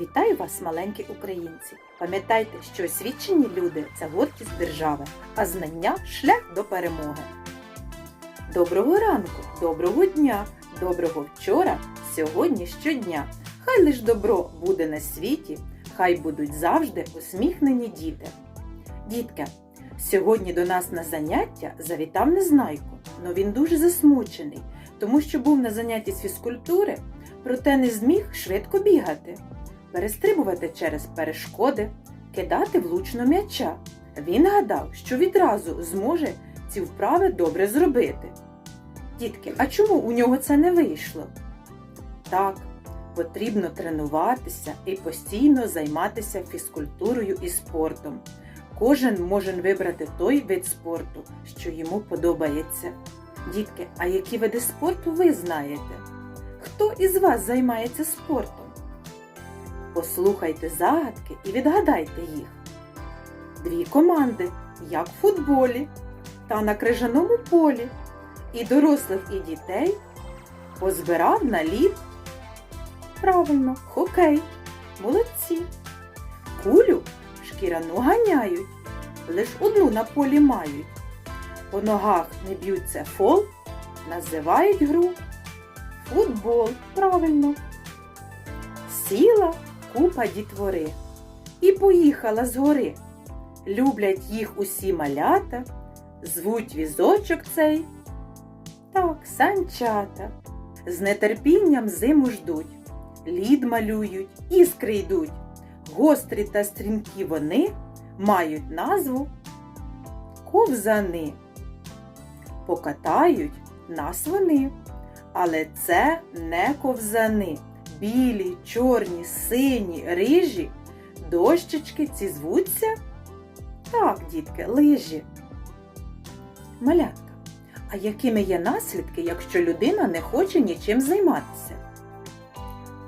Вітаю вас, маленькі українці! Пам'ятайте, що освічені люди це гордість держави, а знання шлях до перемоги. Доброго ранку, доброго дня, доброго вчора, сьогодні щодня. Хай лиш добро буде на світі, хай будуть завжди усміхнені діти. Дітки, сьогодні до нас на заняття завітав Незнайко, но він дуже засмучений, тому що був на занятті з фізкультури, проте не зміг швидко бігати перестрибувати через перешкоди, кидати влучно м'яча. Він гадав, що відразу зможе ці вправи добре зробити. Дітки, а чому у нього це не вийшло? Так, потрібно тренуватися і постійно займатися фізкультурою і спортом. Кожен може вибрати той вид спорту, що йому подобається. Дітки, а які види спорту ви знаєте? Хто із вас займається спортом? Послухайте загадки і відгадайте їх. Дві команди, як в футболі та на крижаному полі. І дорослих, і дітей позбирав на лід. Правильно, хокей. Молодці. Кулю шкіряну ганяють, лиш одну на полі мають. По ногах не б'ються фол, називають гру. Футбол, правильно. Сіла купа дітвори і поїхала з гори. Люблять їх усі малята, звуть візочок цей. Так, санчата. З нетерпінням зиму ждуть, лід малюють, іскри йдуть. Гострі та стрімкі вони мають назву ковзани. Покатають нас вони, але це не ковзани білі, чорні, сині, рижі, дощечки ці звуться? Так, дітки, лижі. Малятка. А якими є наслідки, якщо людина не хоче нічим займатися?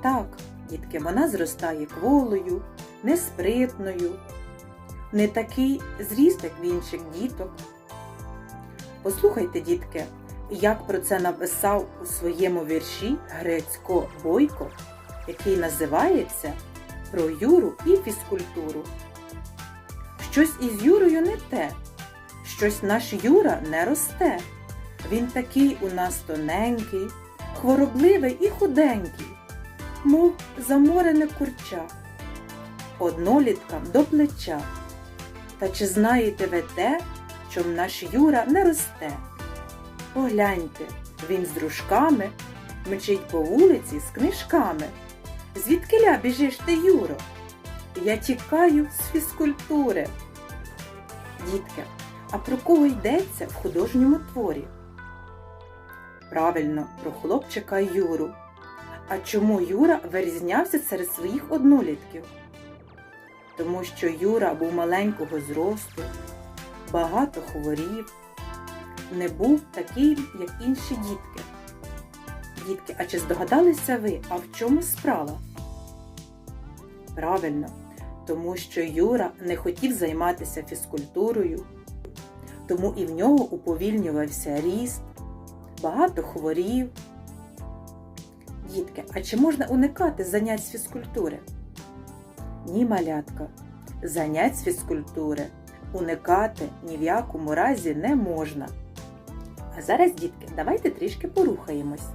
Так, дітки, вона зростає кволою, неспритною, не такий зріст, як в інших діток. Послухайте, дітки, як про це написав у своєму вірші Грецько Бойко, який називається Про Юру і фізкультуру. Щось із Юрою не те, щось наш Юра не росте. Він такий у нас тоненький, хворобливий і худенький, мов заморене курча, одноліткам до плеча. Та чи знаєте ви те, чом наш Юра не росте? Погляньте, він з дружками мчить по вулиці з книжками. Звідкиля біжиш ти, Юро? Я тікаю з фізкультури. Дітки, а про кого йдеться в художньому творі? Правильно, про хлопчика Юру. А чому Юра вирізнявся серед своїх однолітків? Тому що Юра був маленького зросту, багато хворів, не був такий, як інші дітки. Дітки, а чи здогадалися ви, а в чому справа? Правильно, тому що Юра не хотів займатися фізкультурою, тому і в нього уповільнювався ріст, багато хворів. Дітки, а чи можна уникати занять з фізкультури? Ні, малятка, занять з фізкультури уникати ні в якому разі не можна. А зараз, дітки, давайте трішки порухаємось.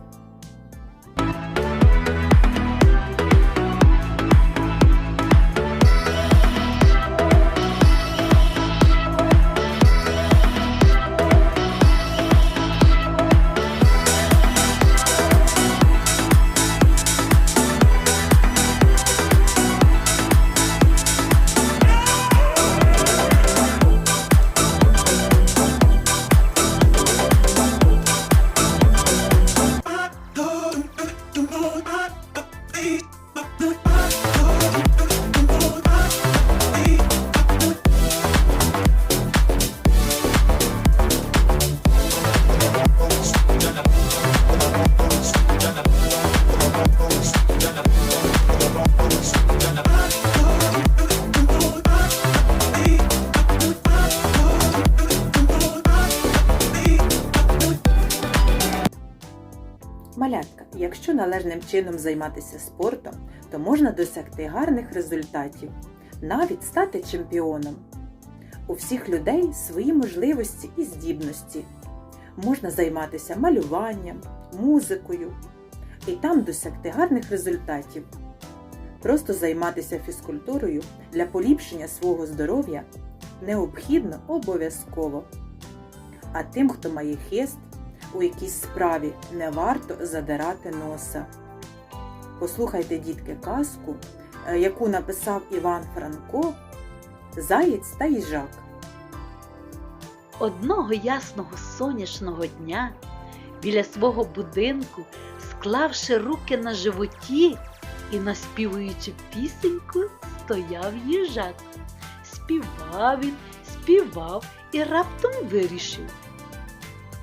Якщо належним чином займатися спортом, то можна досягти гарних результатів, навіть стати чемпіоном. У всіх людей свої можливості і здібності. Можна займатися малюванням, музикою і там досягти гарних результатів. Просто займатися фізкультурою для поліпшення свого здоров'я необхідно обов'язково. А тим, хто має хист, у якійсь справі не варто задирати носа. Послухайте, дітки, казку, е, яку написав Іван Франко Заєць та їжак. Одного ясного сонячного дня біля свого будинку, склавши руки на животі і наспівуючи пісеньку, стояв їжак. Співав він, співав і раптом вирішив.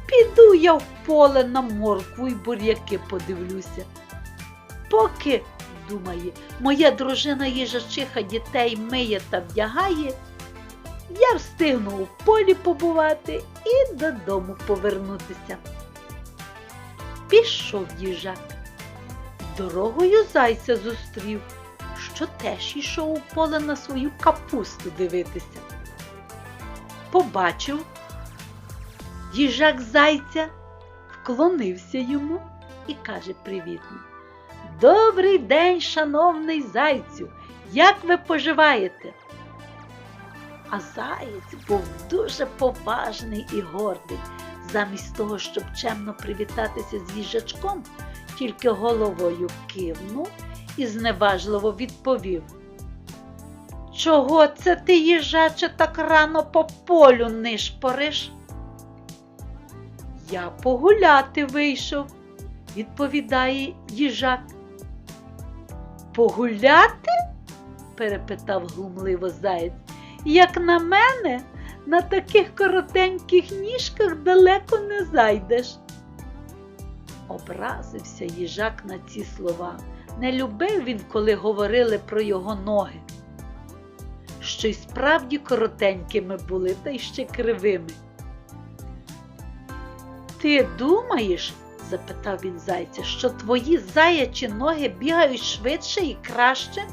Піду я в поле на моркву і бур'яки подивлюся. Поки, думає, моя дружина їжачиха дітей миє та вдягає, я встигну у полі побувати і додому повернутися. Пішов їжак. Дорогою зайця зустрів, що теж йшов у поле на свою капусту дивитися. Побачив їжак зайця, вклонився йому і каже привітно. Добрий день, шановний зайцю! Як ви поживаєте? А заєць був дуже поважний і гордий. Замість того, щоб чемно привітатися з їжачком, тільки головою кивнув і зневажливо відповів. Чого це ти, їжаче, так рано по полю нишпориш? Я погуляти вийшов, відповідає їжак. Погуляти? перепитав глумливо заєць. Як на мене, на таких коротеньких ніжках далеко не зайдеш. Образився їжак на ці слова. Не любив він, коли говорили про його ноги. Що й справді коротенькими були, та й ще кривими. Ти думаєш, запитав він зайця, що твої заячі ноги бігають швидше і краще?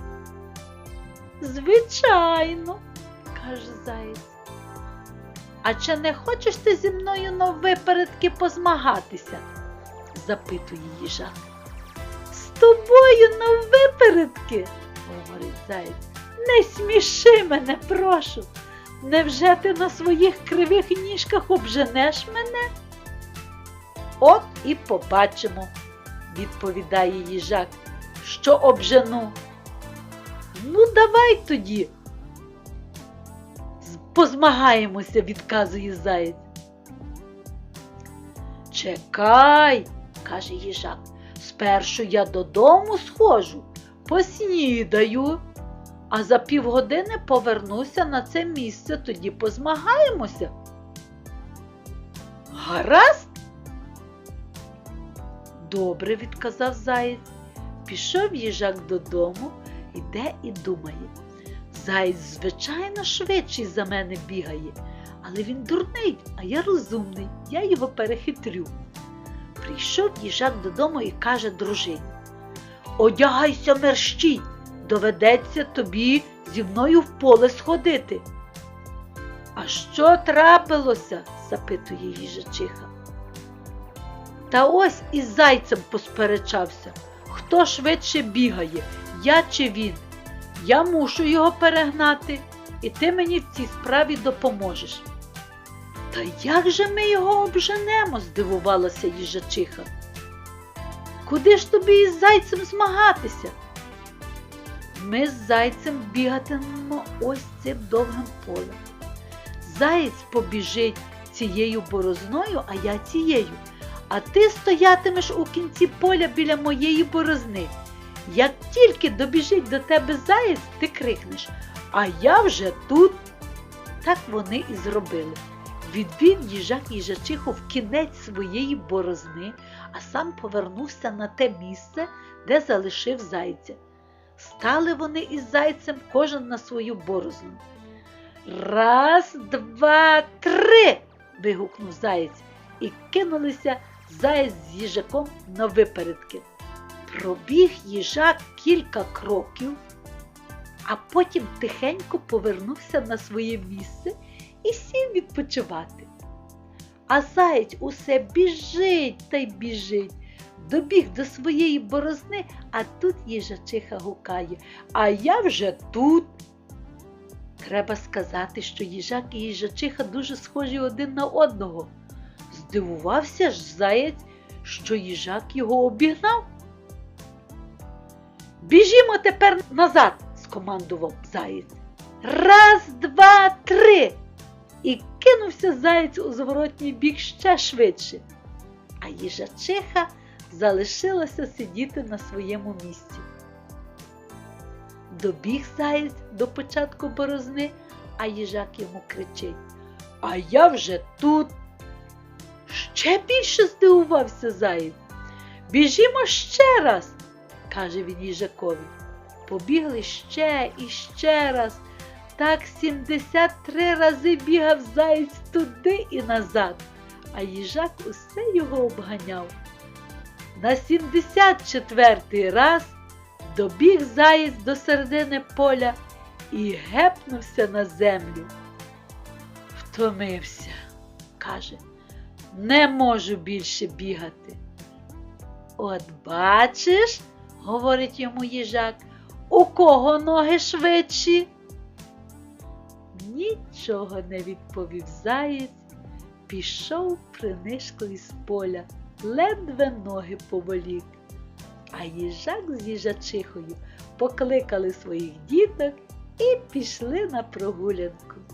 Звичайно, каже заєць. А чи не хочеш ти зі мною на випередки позмагатися? запитує їжак. З тобою на випередки, говорить заєць. Не сміши мене, прошу. Невже ти на своїх кривих ніжках обженеш мене? От і побачимо, відповідає їжак, що обжену. Ну, давай тоді. Позмагаємося, відказує заєць. Чекай, каже їжак, спершу я додому схожу, поснідаю, а за півгодини повернуся на це місце, тоді позмагаємося. Гаразд? Добре, відказав заєць. Пішов їжак додому, іде і думає. Заєць, звичайно, швидший за мене бігає, але він дурний, а я розумний, я його перехитрю. Прийшов їжак додому і каже дружині Одягайся мерщій, доведеться тобі зі мною в поле сходити. А що трапилося? запитує їжачиха. Та ось із зайцем посперечався. Хто швидше бігає, я чи він? Я мушу його перегнати, і ти мені в цій справі допоможеш. Та як же ми його обженемо? здивувалася їжачиха. Куди ж тобі із зайцем змагатися? Ми з зайцем бігатимемо ось цим довгим полем. Заєць побіжить цією борозною, а я цією. А ти стоятимеш у кінці поля біля моєї борозни. Як тільки добіжить до тебе заєць, ти крикнеш, а я вже тут. Так вони і зробили. Відвів їжак їжачиху в кінець своєї борозни, а сам повернувся на те місце, де залишив зайця. Стали вони із зайцем кожен на свою борозну. Раз, два, три. вигукнув заєць і кинулися заєць з їжаком на випередки. Пробіг їжак кілька кроків, а потім тихенько повернувся на своє місце і сів відпочивати. А заєць усе біжить та й біжить. Добіг до своєї борозни, а тут їжачиха гукає. А я вже тут. Треба сказати, що їжак і їжачиха дуже схожі один на одного. Здивувався ж заєць, що їжак його обігнав. Біжімо тепер назад, скомандував заєць. Раз, два, три. І кинувся заєць у зворотній бік ще швидше. А їжачиха залишилася сидіти на своєму місці. Добіг заєць до початку борозни, а їжак йому кричить А я вже тут. Ще більше здивувався заєць. Біжімо ще раз, каже він їжакові. Побігли ще і ще раз. Так 73 рази бігав заєць туди і назад, а їжак усе його обганяв. На 74-й раз добіг заєць до середини поля і гепнувся на землю. Втомився, каже, не можу більше бігати. От бачиш, говорить йому їжак, у кого ноги швидші? Нічого не відповів заєць, пішов принишко із поля, ледве ноги поволік. А їжак з їжачихою покликали своїх діток і пішли на прогулянку.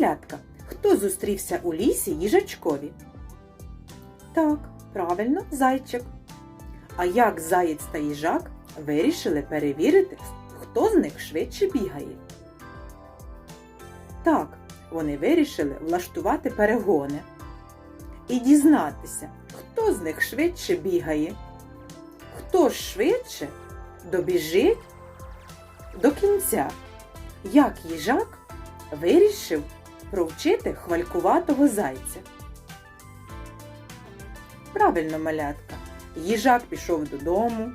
Малятка, хто зустрівся у лісі їжачкові? Так, правильно, зайчик. А як заєць та їжак вирішили перевірити, хто з них швидше бігає? Так, вони вирішили влаштувати перегони і дізнатися, хто з них швидше бігає, хто швидше добіжить до кінця. Як їжак вирішив провчити хвалькуватого зайця. Правильно, малятка. Їжак пішов додому,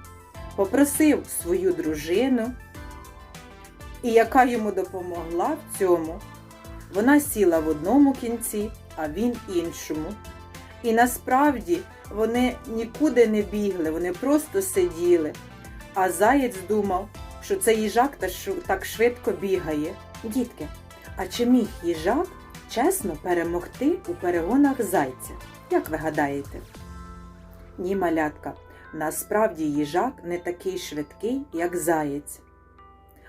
попросив свою дружину, і яка йому допомогла в цьому. Вона сіла в одному кінці, а він іншому. І насправді вони нікуди не бігли, вони просто сиділи. А заєць думав, що це їжак так швидко бігає. Дітки, а чи міг їжак чесно перемогти у перегонах зайця? Як ви гадаєте? Ні, малятка, насправді їжак не такий швидкий, як заєць.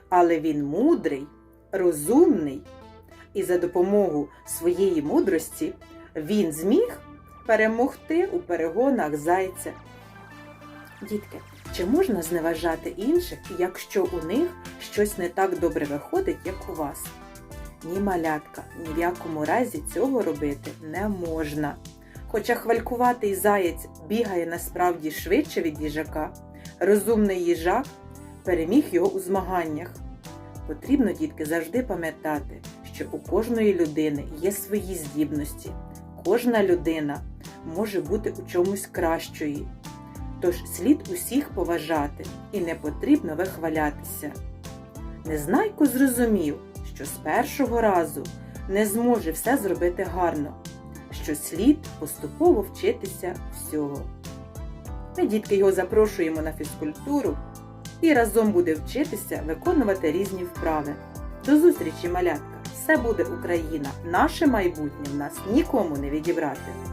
Але він мудрий, розумний, і за допомогою своєї мудрості він зміг перемогти у перегонах зайця. Дітки, чи можна зневажати інших, якщо у них щось не так добре виходить, як у вас? Ні, малятка, ні в якому разі цього робити не можна. Хоча хвалькуватий заєць бігає насправді швидше від їжака, розумний їжак переміг його у змаганнях. Потрібно, дітки, завжди пам'ятати, що у кожної людини є свої здібності. Кожна людина може бути у чомусь кращою. Тож слід усіх поважати і не потрібно вихвалятися. Незнайко зрозумів, що з першого разу не зможе все зробити гарно, що слід поступово вчитися всього. Ми, дітки, його запрошуємо на фізкультуру і разом буде вчитися виконувати різні вправи. До зустрічі, малятка! Все буде Україна! Наше майбутнє в нас нікому не відібрати!